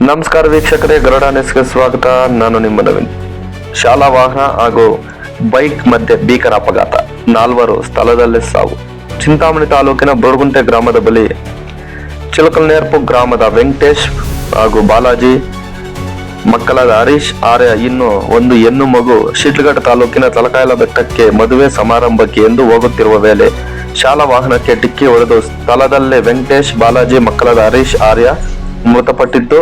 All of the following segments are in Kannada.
ನಮಸ್ಕಾರ ವೀಕ್ಷಕರೇ, ಗರುಡ ನೆಸ್ಗೆ ಸ್ವಾಗತ. ನಾನು ನಿಮ್ಮ ನವೀನ್. ಶಾಲಾ ವಾಹನ ಹಾಗೂ ಬೈಕ್ ಮಧ್ಯೆ ಭೀಕರ ಅಪಘಾತ. ನಾಲ್ವರು ಸ್ಥಳದಲ್ಲೇ ಸಾವು. ಚಿಂತಾಮಣಿ ತಾಲೂಕಿನ ಬೋರ್ಗುಂಟೆ ಗ್ರಾಮದ ಬಳಿ ಚಿಲಕಲ್ನೇರ್ಪು ಗ್ರಾಮದ ವೆಂಕಟೇಶ್ ಹಾಗೂ ಬಾಲಾಜಿ ಮಕ್ಕಳಾದ ಹರೀಶ್ ಆರ್ಯ ಇನ್ನು ಒಂದು ಹೆಣ್ಣು ಮಗು ಶಿಡ್ಲಘಟ್ಟ ತಾಲೂಕಿನ ತಲಕಾಯಲ ಬೆಟ್ಟಕ್ಕೆ ಮದುವೆ ಸಮಾರಂಭಕ್ಕೆ ಎಂದು ಹೋಗುತ್ತಿರುವ ವೇಳೆ ಶಾಲಾ ವಾಹನಕ್ಕೆ ಡಿಕ್ಕಿ ಹೊಡೆದು ಸ್ಥಳದಲ್ಲೇ ವೆಂಕಟೇಶ್ ಬಾಲಾಜಿ ಮಕ್ಕಳಾದ ಹರೀಶ್ ಆರ್ಯ ಮೃತಪಟ್ಟಿದ್ದು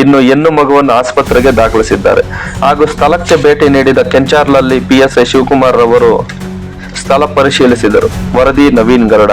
ಇನ್ನು ಹೆಣ್ಣು ಮಗುವನ್ನು ಆಸ್ಪತ್ರೆಗೆ ದಾಖಲಿಸಿದ್ದಾರೆ. ಹಾಗೂ ಸ್ಥಳಕ್ಕೆ ಭೇಟಿ ನೀಡಿದ ಕೆಂಚಾರ್ಲಲ್ಲಿ ಪಿಎಸ್ಐ ಶಿವಕುಮಾರ್ ರವರು ಸ್ಥಳ ಪರಿಶೀಲಿಸಿದರು. ವರದಿ ನವೀನ್ ಗರುಡ.